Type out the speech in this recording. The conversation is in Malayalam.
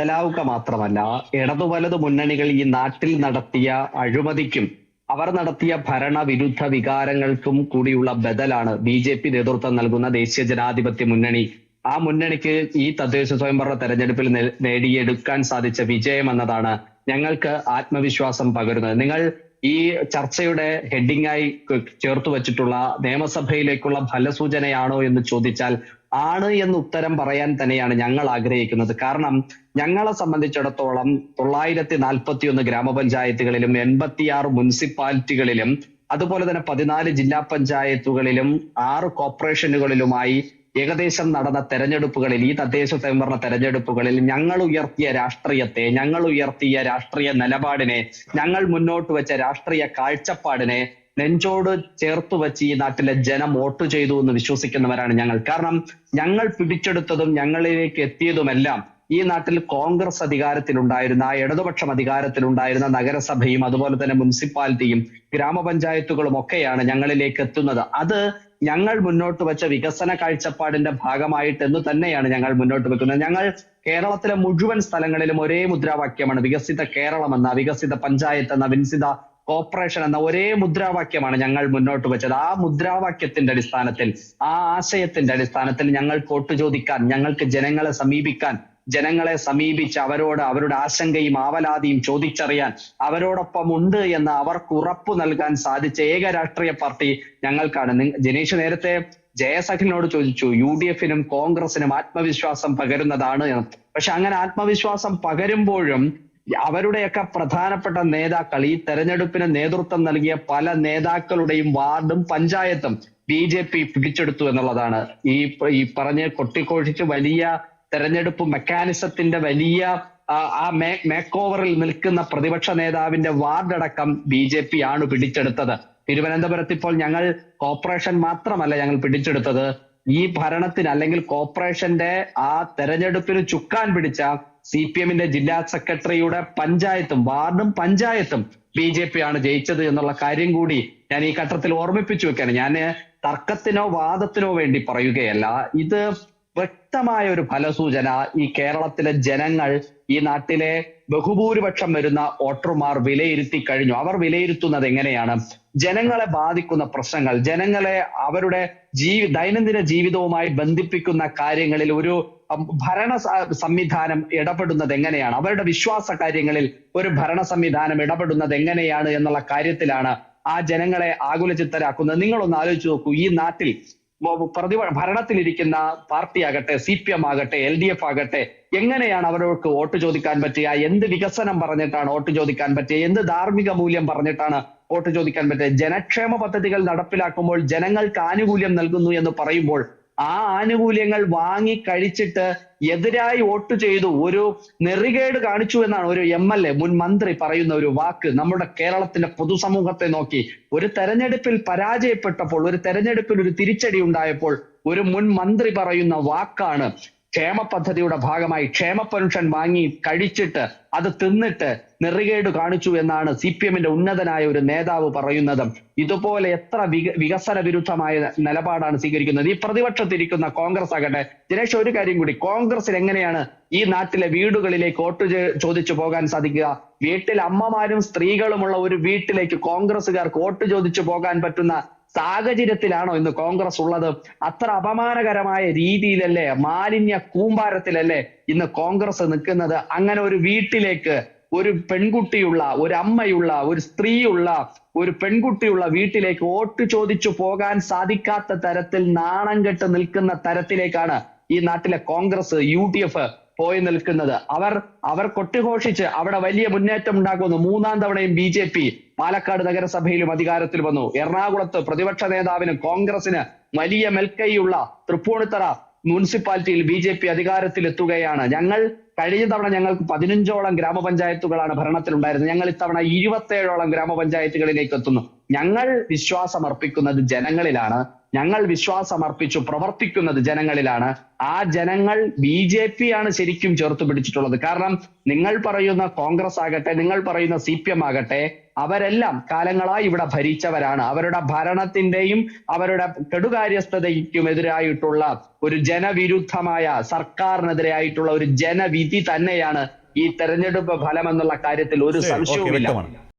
ബദലാവുക മാത്രമല്ല ഇടതു വലതു മുന്നണികൾ ഈ നാട്ടിൽ നടത്തിയ അഴിമതിക്കും അവർ നടത്തിയ ഭരണവിരുദ്ധ വികാരങ്ങൾക്കും കൂടിയുള്ള ബദലാണ് ബി ജെ പി നേതൃത്വം നൽകുന്ന ദേശീയ ജനാധിപത്യ മുന്നണി. ആ മുന്നണിക്ക് ഈ തദ്ദേശ സ്വയംഭരണ തെരഞ്ഞെടുപ്പിൽ നേടിയെടുക്കാൻ സാധിച്ച വിജയം എന്നതാണ് ഞങ്ങൾക്ക് ആത്മവിശ്വാസം പകരുന്നത്. നിങ്ങൾ ഈ ചർച്ചയുടെ ഹെഡിങ്ങായി ചേർത്തു വച്ചിട്ടുള്ള നിയമസഭയിലേക്കുള്ള ഫലസൂചനയാണോ എന്ന് ചോദിച്ചാൽ ആണ് എന്ന് ഉത്തരം പറയാൻ തന്നെയാണ് ഞങ്ങൾ ആഗ്രഹിക്കുന്നത്. കാരണം ഞങ്ങളെ സംബന്ധിച്ചിടത്തോളം തൊള്ളായിരത്തി നാൽപ്പത്തി ഒന്ന് ഗ്രാമപഞ്ചായത്തുകളിലും എൺപത്തിയാറ് മുനിസിപ്പാലിറ്റികളിലും അതുപോലെ തന്നെ പതിനാല് ജില്ലാ പഞ്ചായത്തുകളിലും ആറ് കോർപ്പറേഷനുകളിലുമായി ഏകദേശം നടന്ന തെരഞ്ഞെടുപ്പുകളിൽ ഈ തദ്ദേശ സ്വയംഭരണ തെരഞ്ഞെടുപ്പുകളിൽ ഞങ്ങൾ ഉയർത്തിയ രാഷ്ട്രീയത്തെ ഞങ്ങൾ ഉയർത്തിയ രാഷ്ട്രീയ നിലപാടിനെ ഞങ്ങൾ മുന്നോട്ട് വെച്ച രാഷ്ട്രീയ കാഴ്ചപ്പാടിനെ നെഞ്ചോട് ചേർത്ത് വെച്ച് ഈ നാട്ടിലെ ജനം വോട്ട് ചെയ്തു എന്ന് വിശ്വസിക്കുന്നവരാണ് ഞങ്ങൾ. കാരണം ഞങ്ങൾ പിടിച്ചെടുത്തതും ഞങ്ങളിലേക്ക് എത്തിയതുമെല്ലാം ഈ നാട്ടിൽ കോൺഗ്രസ് അധികാരത്തിലുണ്ടായിരുന്ന ഇടതുപക്ഷം അധികാരത്തിലുണ്ടായിരുന്ന നഗരസഭയും അതുപോലെ തന്നെ മുനിസിപ്പാലിറ്റിയും ഗ്രാമപഞ്ചായത്തുകളും ഒക്കെയാണ് ഞങ്ങളിലേക്ക് എത്തുന്നത്. അത് ഞങ്ങൾ മുന്നോട്ട് വെച്ച വികസന കാഴ്ചപ്പാടിന്റെ ഭാഗമായിട്ട് എന്ന് തന്നെയാണ് ഞങ്ങൾ മുന്നോട്ട് വെക്കുന്നത്. ഞങ്ങൾ കേരളത്തിലെ മുഴുവൻ സ്ഥലങ്ങളിലും ഒരേ മുദ്രാവാക്യമാണ് വികസിത കേരളം എന്ന വികസിത പഞ്ചായത്ത് എന്ന വികസിത കോർപ്പറേഷൻ എന്ന ഒരേ മുദ്രാവാക്യമാണ് ഞങ്ങൾ മുന്നോട്ട് വെച്ചത്. ആ മുദ്രാവാക്യത്തിന്റെ അടിസ്ഥാനത്തിൽ ആ ആശയത്തിന്റെ അടിസ്ഥാനത്തിൽ ഞങ്ങൾ വോട്ട് ചോദിക്കാൻ ഞങ്ങൾക്ക് ജനങ്ങളെ സമീപിക്കാൻ ജനങ്ങളെ സമീപിച്ച് അവരോട് അവരുടെ ആശങ്കയും ആവലാതിയും ചോദിച്ചറിയാൻ അവരോടൊപ്പം ഉണ്ട് എന്ന് അവർക്ക് ഉറപ്പു നൽകാൻ സാധിച്ച ഏക രാഷ്ട്രീയ പാർട്ടി ഞങ്ങൾക്കാണ്. ജനീഷ് നേരത്തെ ജയസഖിനോട് ചോദിച്ചു യു ഡി എഫിനും കോൺഗ്രസിനും ആത്മവിശ്വാസം പകരുന്നതാണ് എന്ന്. പക്ഷെ അങ്ങനെ ആത്മവിശ്വാസം പകരുമ്പോഴും അവരുടെയൊക്കെ പ്രധാനപ്പെട്ട നേതാക്കൾ ഈ തെരഞ്ഞെടുപ്പിന് നേതൃത്വം നൽകിയ പല നേതാക്കളുടെയും വാർഡും പഞ്ചായത്തും ബി ജെ പി പിടിച്ചെടുത്തു എന്നുള്ളതാണ്. ഈ ഈ പറഞ്ഞ് കൊട്ടിക്കോഴിച്ച് വലിയ തെരഞ്ഞെടുപ്പ് മെക്കാനിസത്തിന്റെ വലിയ ആ, മേക്ക് ഓവറിൽ നിൽക്കുന്ന പ്രതിപക്ഷ നേതാവിന്റെ വാർഡടക്കം ബി ജെ പി ആണ് പിടിച്ചെടുത്തത്. തിരുവനന്തപുരത്ത് ഇപ്പോൾ ഞങ്ങൾ കോർപ്പറേഷൻ മാത്രമല്ല ഞങ്ങൾ പിടിച്ചെടുത്തത്. ഈ ഭരണത്തിന് അല്ലെങ്കിൽ കോർപ്പറേഷന്റെ ആ തെരഞ്ഞെടുപ്പിന് ചുക്കാൻ പിടിച്ച സി പി എമ്മിന്റെ ജില്ലാ സെക്രട്ടറിയുടെ പഞ്ചായത്തും വാർഡും പഞ്ചായത്തും ബി ജെ പി ആണ് ജയിച്ചത് എന്നുള്ള കാര്യം കൂടി ഞാൻ ഈ ഘട്ടത്തിൽ ഓർമ്മിപ്പിച്ചു വെക്കാണ് ഞാൻ തർക്കത്തിനോ വാദത്തിനോ വേണ്ടി പറയുകയല്ല. ഇത് വ്യക്തമായ ഒരു ഫലസൂചന ഈ കേരളത്തിലെ ജനങ്ങൾ ഈ നാട്ടിലെ ബഹുഭൂരിപക്ഷം വരുന്ന വോട്ടർമാർ വിലയിരുത്തി കഴിഞ്ഞു. അവർ വിലയിരുത്തുന്നത് എങ്ങനെയാണ്? ജനങ്ങളെ ബാധിക്കുന്ന പ്രശ്നങ്ങൾ ജനങ്ങളെ അവരുടെ ജീവി ദൈനംദിന ജീവിതവുമായി ബന്ധിപ്പിക്കുന്ന കാര്യങ്ങളിൽ ഒരു ഭരണ സംവിധാനം ഇടപെടുന്നത് എങ്ങനെയാണ്? അവരുടെ വിശ്വാസ കാര്യങ്ങളിൽ ഒരു ഭരണ സംവിധാനം ഇടപെടുന്നത് എങ്ങനെയാണ് എന്നുള്ള കാര്യത്തിലാണ് ആ ജനങ്ങളെ ആകുലചിത്തരാക്കുന്നത്. നിങ്ങളൊന്ന് ആലോചിച്ച് നോക്കൂ. ഈ നാട്ടിൽ പ്രതി ഭരണത്തിലിരിക്കുന്ന പാർട്ടി ആകട്ടെ സി പി എം ആകട്ടെ എൽ ഡി എഫ് ആകട്ടെ എങ്ങനെയാണ് അവർക്ക് വോട്ട് ചോദിക്കാൻ പറ്റുക? എന്ത് വികസനം പറഞ്ഞിട്ടാണ് വോട്ട് ചോദിക്കാൻ പറ്റുക? എന്ത് ധാർമ്മിക മൂല്യം പറഞ്ഞിട്ടാണ് വോട്ട് ചോദിക്കാൻ പറ്റുക? ജനക്ഷേമ പദ്ധതികൾ നടപ്പിലാക്കുമ്പോൾ ജനങ്ങൾക്ക് ആനുകൂല്യം നൽകുന്നു എന്ന് പറയുമ്പോൾ ആ ആനുകൂല്യങ്ങൾ വാങ്ങി കഴിച്ചിട്ട് എതിരായി വോട്ട് ചെയ്തു ഒരു നെറികേട് കാണിച്ചു എന്നാണ് ഒരു എം എൽ എ മുൻ മന്ത്രി പറയുന്ന ഒരു വാക്ക് നമ്മുടെ കേരളത്തിന്റെ പൊതുസമൂഹത്തെ നോക്കി. ഒരു തെരഞ്ഞെടുപ്പിൽ പരാജയപ്പെട്ടപ്പോൾ ഒരു തെരഞ്ഞെടുപ്പിൽ ഒരു തിരിച്ചടി ഉണ്ടായപ്പോൾ ഒരു മുൻ മന്ത്രി പറയുന്ന വാക്കാണ് ക്ഷേമ പദ്ധതിയുടെ ഭാഗമായി ക്ഷേമ വാങ്ങി കഴിച്ചിട്ട് അത് തിന്നിട്ട് നെറികേട് കാണിച്ചു എന്നാണ് സി പി എമ്മിന്റെ ഉന്നതനായ ഒരു നേതാവ് പറയുന്നത്. ഇതുപോലെ എത്ര വിക വികസന വിരുദ്ധമായ നിലപാടാണ് സ്വീകരിക്കുന്നത്. ഈ പ്രതിപക്ഷത്തിരിക്കുന്ന കോൺഗ്രസ് ആകട്ടെ. ദിനേശ് ഒരു കാര്യം കൂടി. കോൺഗ്രസിൽ എങ്ങനെയാണ് ഈ നാട്ടിലെ വീടുകളിലേക്ക് വോട്ട് ചോദിച്ചു പോകാൻ സാധിക്കുക? വീട്ടിൽ അമ്മമാരും സ്ത്രീകളുമുള്ള ഒരു വീട്ടിലേക്ക് കോൺഗ്രസ്സുകാർക്ക് വോട്ട് ചോദിച്ചു പോകാൻ പറ്റുന്ന സാഹചര്യത്തിലാണോ ഇന്ന് കോൺഗ്രസ് ഉള്ളത്? അത്ര അപമാനകരമായ രീതിയിലല്ലേ മാലിന്യ കൂമ്പാരത്തിലല്ലേ ഇന്ന് കോൺഗ്രസ് നിൽക്കുന്നത്? അങ്ങനെ ഒരു വീട്ടിലേക്ക് ഒരു പെൺകുട്ടിയുള്ള ഒരു അമ്മയുള്ള ഒരു സ്ത്രീയുള്ള ഒരു പെൺകുട്ടിയുള്ള വീട്ടിലേക്ക് വോട്ട് ചോദിച്ചു പോകാൻ സാധിക്കാത്ത തരത്തിൽ നാണം കെട്ട് നിൽക്കുന്ന തരത്തിലേക്കാണ് ഈ നാട്ടിലെ കോൺഗ്രസ് യു പോയി നിൽക്കുന്നത്. അവർ അവർ കൊട്ടിഘോഷിച്ച് അവിടെ വലിയ മുന്നേറ്റം ഉണ്ടാക്കുന്നു. മൂന്നാം തവണയും ബി ജെ പി പാലക്കാട് നഗരസഭയിലും അധികാരത്തിൽ വന്നു. എറണാകുളത്ത് പ്രതിപക്ഷ നേതാവിന് കോൺഗ്രസിന് വലിയ മെൽക്കൈയുള്ള തൃപ്പൂണിത്തറ മുനിസിപ്പാലിറ്റിയിൽ ബി ജെ പി അധികാരത്തിലെത്തുകയാണ്. ഞങ്ങൾ കഴിഞ്ഞ തവണ ഞങ്ങൾക്ക് പതിനഞ്ചോളം ഗ്രാമപഞ്ചായത്തുകളാണ് ഭരണത്തിലുണ്ടായിരുന്നത്. ഞങ്ങൾ ഇത്തവണ ഇരുപത്തേഴോളം ഗ്രാമപഞ്ചായത്തുകളിലേക്ക് എത്തുന്നു ഞങ്ങൾ വിശ്വാസം അർപ്പിക്കുന്നത് ജനങ്ങളിലാണ്. ഞങ്ങൾ വിശ്വാസമർപ്പിച്ചു പ്രവർത്തിക്കുന്നത് ജനങ്ങളിലാണ്. ആ ജനങ്ങൾ ബി ജെ പി ആണ് ശരിക്കും ചേർത്ത് പിടിച്ചിട്ടുള്ളത്. കാരണം നിങ്ങൾ പറയുന്ന കോൺഗ്രസ് ആകട്ടെ നിങ്ങൾ പറയുന്ന സി പി എം ആകട്ടെ അവരെല്ലാം കാലങ്ങളായി ഇവിടെ ഭരിച്ചവരാണ്. അവരുടെ ഭരണത്തിന്റെയും അവരുടെ കെടുകാര്യസ്ഥതയ്ക്കും എതിരായിട്ടുള്ള ഒരു ജനവിരുദ്ധമായ സർക്കാരിനെതിരായിട്ടുള്ള ഒരു ജനവിധി തന്നെയാണ് ഈ തെരഞ്ഞെടുപ്പ് ഫലം എന്നുള്ള കാര്യത്തിൽ ഒരു സംശയവുമില്ല.